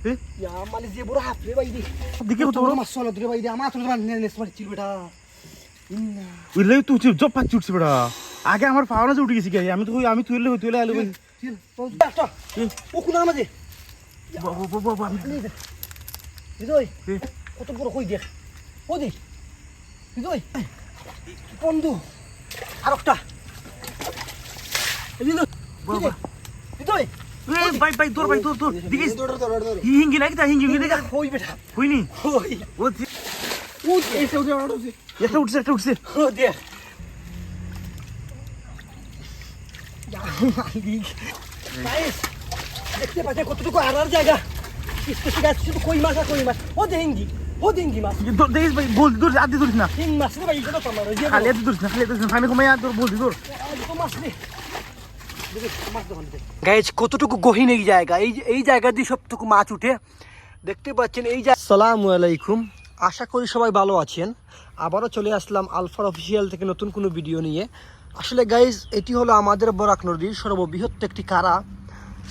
আমার মানে যে বড় হাত রে বাইরে। দিকে তো মাছ চলত রে বাইরে আমার তো নেস মারছিল বেটা। উইলে তুই চিপ পাচ্ছি উঠছি বেটা। আগে আমার পাওনা যে উঠে গেছি গাই আমি তো আমি তুইলে তুইলে আলো বলি ওকুনা আমাদের বিজয় কত বড় কই দেখ। কই দেখ বিজয় বন্ধু? আর একটা বিজয় বিজয়। এ ভাই ভাই দৌড় ভাই দৌড় দৌড় দেখিস? হিঙ্গি নাকি তা হিঙ্গি হিঙ্গি কই বেটা হইনি? কই ও ও এসে উঠে উঠে একটা উঠছে একটা উঠছে। ও গাইস দেখতে পাচ্ছেন কতটুকু আড়ার জায়গা? স্পেসি গাছ শুধু কই মাছ আর কই মাছ? ও দেহিঙ্গি ও দেহিঙ্গি মাছ। দেখিস ভাই বল দৌড় আদি দৌড়িস না। হিং মাছ রে ভাই এটা তো যে খালি আদি দৌড়িস না খালি আদি না আমি কমাই আর দৌড় বল তো মাছ রে গাইজ, কতটুকু গহীন এই জায়গা? এই এই জায়গা দিয়ে সবটুকু মাছ উঠে দেখতে পাচ্ছেন এই জায়গা সালামু আলাইকুম। আশা করি সবাই ভালো আছেন। আবারও চলে আসলাম আলফার অফিসিয়াল থেকে নতুন কোনো ভিডিও নিয়ে। আসলে গাইজ, এটি হলো আমাদের বরাক নদীর সর্ববৃহৎ একটি কারা।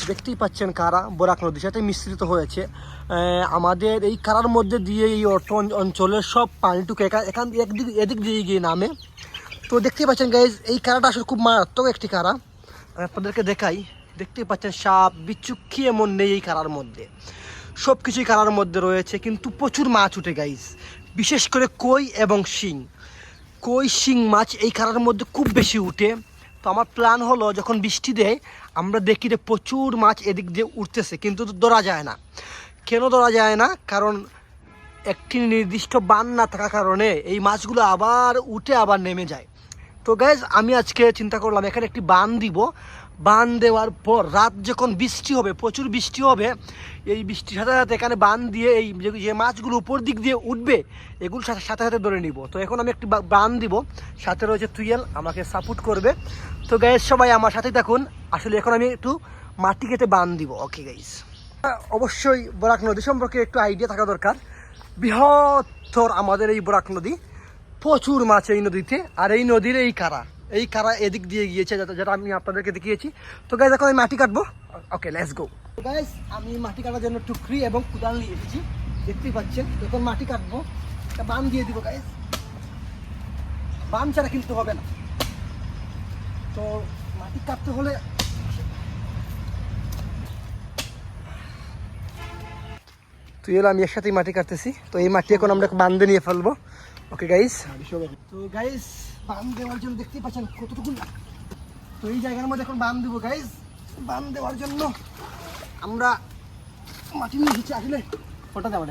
দেখতেই পাচ্ছেন কারা বরাক নদীর সাথে মিশ্রিত হয়েছে। আমাদের এই কারার মধ্যে দিয়ে এই অর্থ অঞ্চলের সব পানিটুকু এখান একদিক এদিক দিয়ে গিয়ে নামে। তো দেখতেই পাচ্ছেন গাইজ, এই কারাটা আসলে খুব মারাত্মক একটি কারা। আমি আপনাদেরকে দেখাই। দেখতেই পাচ্ছেন, সাপ বিচুক্ষি এমন নেই এই কারার মধ্যে। সব কিছুই কারার মধ্যে রয়েছে, কিন্তু প্রচুর মাছ উঠে গাইস বিশেষ করে কই এবং শিং। কই, শিং মাছ এই কারার মধ্যে খুব বেশি উঠে। তো আমার প্ল্যান হলো, যখন বৃষ্টি দেয়, আমরা দেখি যে প্রচুর মাছ এদিক দিয়ে উঠতেছে, কিন্তু ধরা যায় না। কেন ধরা যায় না? কারণ একটি নির্দিষ্ট বান না থাকার কারণে এই মাছগুলো আবার উঠে আবার নেমে যায়। তো গাইজ আমি আজকে চিন্তা করলাম, এখানে একটি বান দিব। বান দেওয়ার পর রাত যখন বৃষ্টি হবে, প্রচুর বৃষ্টি হবে, এই বৃষ্টির সাথে সাথে এখানে বান দিয়ে এই যে- মাছগুলো উপর দিক দিয়ে উঠবে, এগুলো সাথে সাথে সাথে ধরে নিব। তো এখন আমি একটি বান দিব, সাথে রয়েছে তুইয়েল, আমাকে সাপোর্ট করবে। তো গাইজ সবাই আমার সাথেই থাকুন। আসলে এখন আমি একটু মাটি কেটে বান দিব। ওকে গাইজ অবশ্যই বরাক নদী সম্পর্কে একটু আইডিয়া থাকা দরকার। বৃহত্তর আমাদের এই বরাক নদী। প্রচুর মাছ এই নদীতে, আর এই নদীর এই কারা এই কারা এদিক দিয়ে গিয়েছে যেটা আমি আপনাদেরকে দেখিয়েছি। তো গাইজ এখন আমি মাটি কাটবো। ওকে লেটস গো গাইজ আমি মাটি কাটার জন্য টুকরি এবং কুদাল নিয়ে এসেছি। দেখতেই পাচ্ছেন যখন মাটি কাটবো। একটা বাম দিয়ে দিব গাইজ বাম ছাড়া কিন্তু হবে না। তো মাটি কাটতে হলে তুই এলো, আমি একসাথেই মাটি কাটতেছি। তো এই মাটি এখন আমরা বান্ধে নিয়ে ফেলব। ওকে গাইস তো গাইস বান দেওয়ার জন্য দেখতেই পাচ্ছেন কতটুকু তো এই জায়গার মধ্যে এখন বান দেবো গাইস বান দেওয়ার জন্য আমরা মাটি নিয়ে এসেছি আসলে ওটা দেওয়া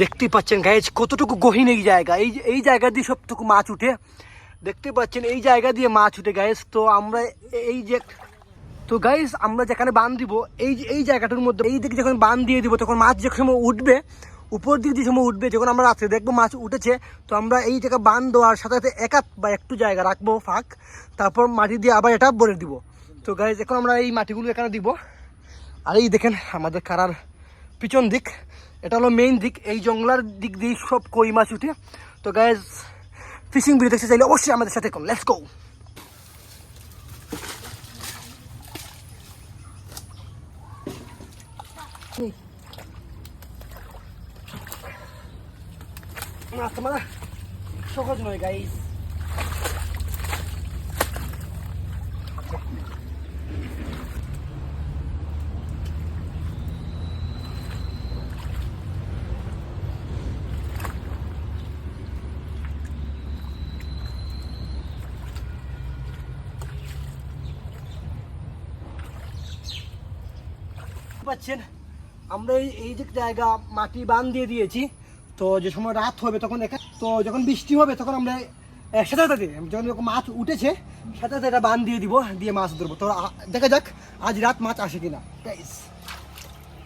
দেখতেই পাচ্ছেন গাইজ কতটুকু গহীন এই জায়গা। এই এই জায়গা দিয়ে সবটুকু মাছ উঠে। দেখতে পাচ্ছেন, এই জায়গা দিয়ে মাছ উঠে গাইজ তো আমরা এই যে তো গাইস আমরা যেখানে বান দিব, এই এই জায়গাটার মধ্যে, এই দিকে যখন বান দিয়ে দিব, তখন মাছ যে সময় উঠবে, উপর দিক যে সময় উঠবে, যখন আমরা রাত্রে দেখব মাছ উঠেছে, তো আমরা এই জায়গা বান দেওয়ার সাথে সাথে একাত বা একটু জায়গা রাখব, ফাঁক, তারপর মাটি দিয়ে আবার এটা ভরে দিব। তো গাইজ এখন আমরা এই মাটিগুলো এখানে দিব। আর এই দেখেন, আমাদের কারার পিছন দিক, এটা হলো মেইন দিক, এই জঙ্গলার দিক দিয়ে সব কই মাছ উঠে। তো গাইজ ফিশিং ভিডিও দেখতে চাইলে অবশ্যই আমাদের সাথে কোন লেটস গো তোমার সহজ নয় গাইজ পাচ্ছেন আমরা এই যে জায়গা মাটি বান দিয়ে দিয়েছি। তো যে সময় রাত হবে তখন এখানে তো যখন বৃষ্টি হবে তখন আমরা সাথে সাথে যখন মাছ উঠেছে, সাথে সাথে বান দিয়ে দিব, দিয়ে মাছ ধরবো। তো দেখা যাক আজ রাত মাছ আসে কিনা। গাইস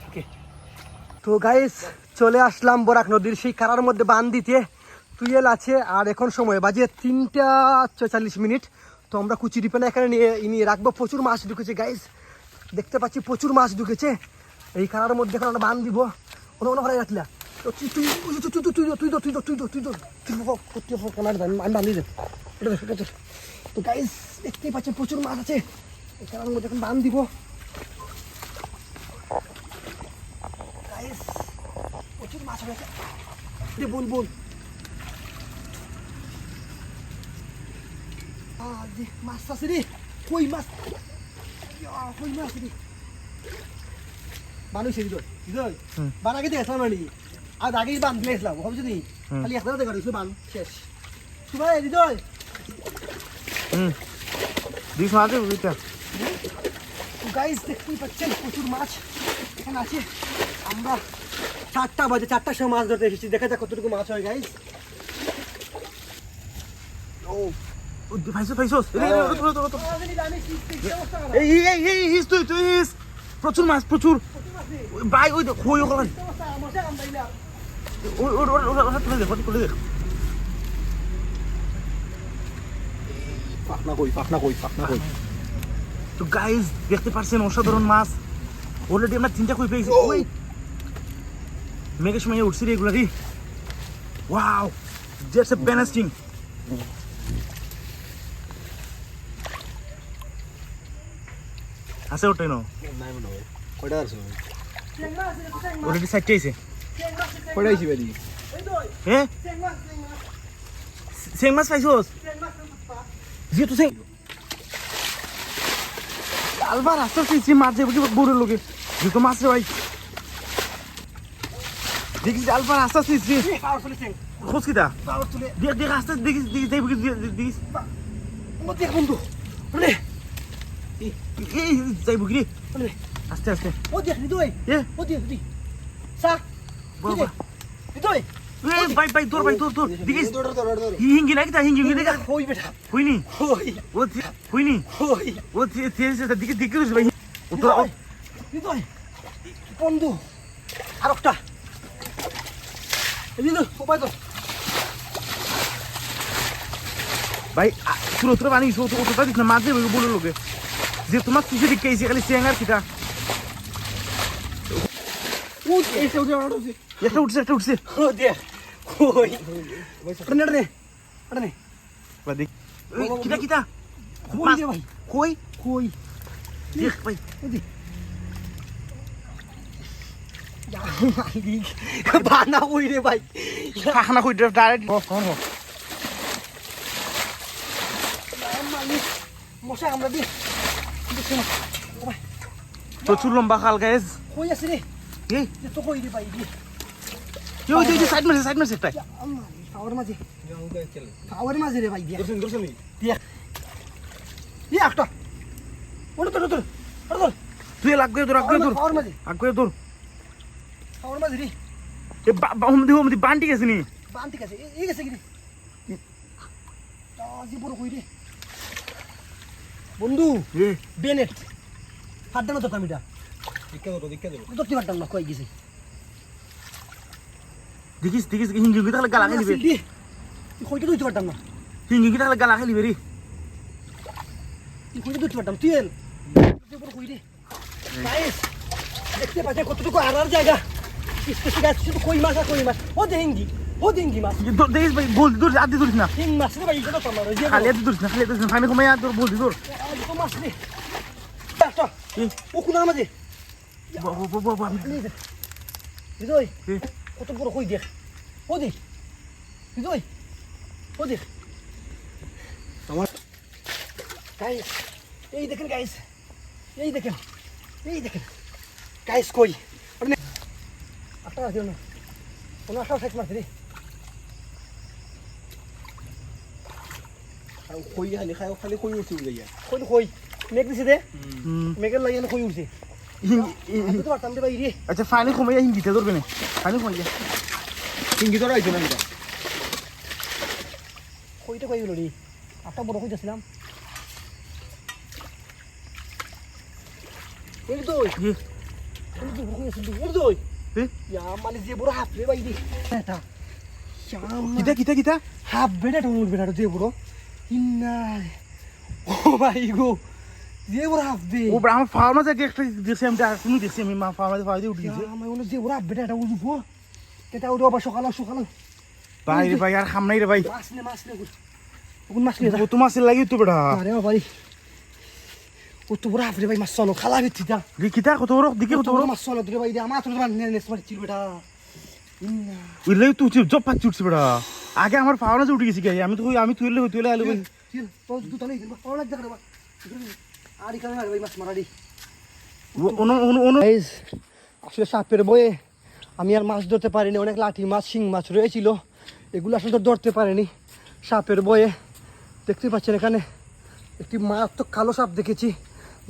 ওকে তো গাইস চলে আসলাম বরাক নদীর সেই কারার মধ্যে বান দিতে। তুইয়েল আছে, আর এখন সময় বাজে তিনটা চল্লিশ মিনিট। তো আমরা কুচি রিপেনা এখানে নিয়ে নিয়ে রাখব। প্রচুর মাছ ঢুকেছে গাইস দেখতে পাচ্ছি প্রচুর মাছ ঢুকেছে। এই খানার মধ্যে এখন আমরা বান দিব। ওনা ওনা ভালো রাখলা তো আমি দিয়ে তো গাইস দেখতেই পাচ্ছেন প্রচুর মাছ আছে এখানের মধ্যে এখন বান দিব প্রচুর মাছ হয়েছে দে আহ, দে, মাছ আছে রে কই মাছ ইয়া, কই মাছ রে বান হয়েছে হৃদয় হৃদয় হুম। বান আগে দেখলাম মানে আর আগেই বান দিয়েছিলাম ভাবছি নি খালি একটা দেখা দিয়েছিল বান শেষ। হৃদয় হুম। দিস দেখতেই পাচ্ছেন প্রচুর মাছ এখানে আছে। আমরা চারটা বাজে চারটার সময় মাছ ধরতে এসেছি। দেখা যাক কতটুকু মাছ হয় গাইস ও প্রচুর মাছ প্রচুর। ভাই ওই দেখ ওই ওখানে ওই ওই ওই তুলে দেখ তুলে দেখ পাখনা কই পাখনা কই পাখনা কই তো গাইজ দেখতে পারছেন অসাধারণ মাছ। অলরেডি আমরা তিনটা কই পেয়েছি। ওই মেঘের সময় উঠছি রে এগুলা ওয়াও জাস্ট এ ব্যানাস্টিং আছে ওটাই না নাই মনে হয়। কয়টা আছে? অলরেডি সাইডটা আইছে আইছি বাড়ি হ্যাঁ সেং মাছ পাইছোস যেহেতু সেং আলবার আস্তে সে মাছ যাবে কি বড় লোকে যেহেতু মাছ রে ভাই দেখিস আলবার পাওয়ারফুল থিং খোঁজ কিটা দেখ দেখ আস্তে দেখিস দেখিস কি দেখিস দেখ বন্ধু রে এই যাইব কি রে রে আস্তে আস্তে ও দেখ হৃদয় এ ও দেখ দি সা ভাই তোর দিকে দিকে ভাই আর এদিকে উপায় তো তো না বলে লোকে যে তোমার কিসে দিকে এসে খালি সেঙ্গার কিটা ও এই সাইডে আর আছে একটা উঠছে একটা উঠছে কই কিটা কিটা কই ভাই কই কই দেখ ভাই ওদি বানা ওই রে ভাই খানা কই ডাইরেক্ট মশা আমরা দি প্রচুর লম্বা খাল গায়েস কই আছে রে এই তো কই রে ভাই দি কেউ ওই সাইড মারছে সাইড মারছে একটাই পাওয়ার মাঝে পাওয়ার মাঝে রে ভাই দিয়া দর্শন দর্শন দিয়া দিয়া একটা ওটা তোর তোর তোর তুই লাগবে তোর আগে তোর পাওয়ার মাঝে আগে তোর পাওয়ার মাঝে রে এ বান্টি গেছে নি বান ঠিক আছে এই গেছে কি রে জি বড় কই রে বন্ধু বেনেট হাড্ডা না তো কামিটা দেবো ধরতে পারতাম না কই গেছে দেখিস দেখিস হিঙ্গি হিঙ্গি তাহলে গালা খাই দিবে কইটা ধরতে পারতাম না হিঙ্গি হিঙ্গি তাহলে গালা খাই দিবে রে কইটা ধরতে পারতাম তুই এল যে বড় কই রে গাইস দেখতে পাচ্ছেন কতটুকু আড়ার জায়গা স্পেশাল গাছ শুধু কই মাছ আর কই মাছ ও দেহিঙ্গি ও দেহিঙ্গি মাছ দেখিস ভাই বল দূর আদি ধরিস না হিং মাছ রে ভাই এটা তো আমার যে খালি আদি ধরিস না খালি আদি ধরিস না ফাইনে কমাই আর তোর বল দি তোর তো মাছ রে একটা এ ও কুনার মাঝে বাবা বাবা বাবা হৃদয় এ কত বড় কই দেখ? ও দেখ? হৃদয় ও দেখ? আমার গাইস এই দেখেন গাইস এই দেখেন এই দেখেন। গাইস কই? আটটা আছে না। কোনো আটটা সাইজ মারছে রে খৈ খালি খাই খালি খৈ উঠি ওলাই কই কই? মেঘ দিছে দে। মেঘের লাগিয়ে কই উঠছে? আচ্ছা ফাইনে কমাই হিঙ্গিতে ধরবে না। ফাইনে কমাই চিংগি ধৰা আহিছে না কইটা কই গেল রে? আটটা বড় কই যাচ্ছিলাম এই তো এ এই তো বড় কই যাচ্ছিল এই তো এ ইয়া মানে যে বড় হাফ বেটা টোন বেটা যে বড়। ইন্না ও ভাই গো। যে বড় দে ও আমার ফার্মা থেকে একটা দেখছি আমি তুমি দেখছি আমি মা ফার্মা ফার্মা দিয়ে উঠে গেছি আমি বলে যে বড় হাফ বেটা এটা উঠবো এটা উঠবো আবার সকালে সকালে ভাই রে ভাই আর খাম নাই রে ভাই মাছ নে মাছ নে ওগুন মাছ নে ও তোমার সে লাগি তো বেটা আরে বাবা রে কত বড় হাফ রে ভাই মাছ চলো খালা ভিত্তি দা রে কিতা কত বড় দিকে কত বড় মাছ চলো দিকে ভাই আমার তো নেস মারছিল বেটা ইন্না উইলে তুই জব পাচ্ছি উঠছে বেড়া আগে আমার পাওনা যে উঠে গেছি আমি তো আমি তুইলে তুইলে আলু চিল তো পাওয়া লাগছে করে আর মাছ আসলে সাপের বয়ে আমি আর মাছ ধরতে পারিনি, অনেক লাঠি মাছ, শিং মাছ রয়েছিল। এগুলো আসলে তো ধরতে পারিনি। সাপের বয়ে, দেখতে পাচ্ছেন এখানে, একটি মারাত্মক কালো সাপ দেখেছি,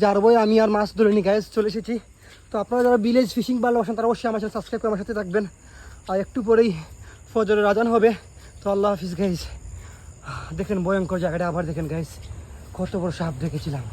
যার বয়ে আমি আর মাছ ধরিনি গাইজ চলে এসেছি। তো আপনারা যারা ভিলেজ ফিশিং ভালোবাসেন তারা অবশ্যই আমার সাথে সাবস্ক্রাইব করে আমার সাথে থাকবেন। আর একটু পরেই ফজরের রাজান হবে, তো আল্লাহ হাফিজ গাইজ দেখেন ভয়ঙ্কর জায়গাটা, আবার দেখেন গাইজ কত বড় সাপ দেখেছিলাম।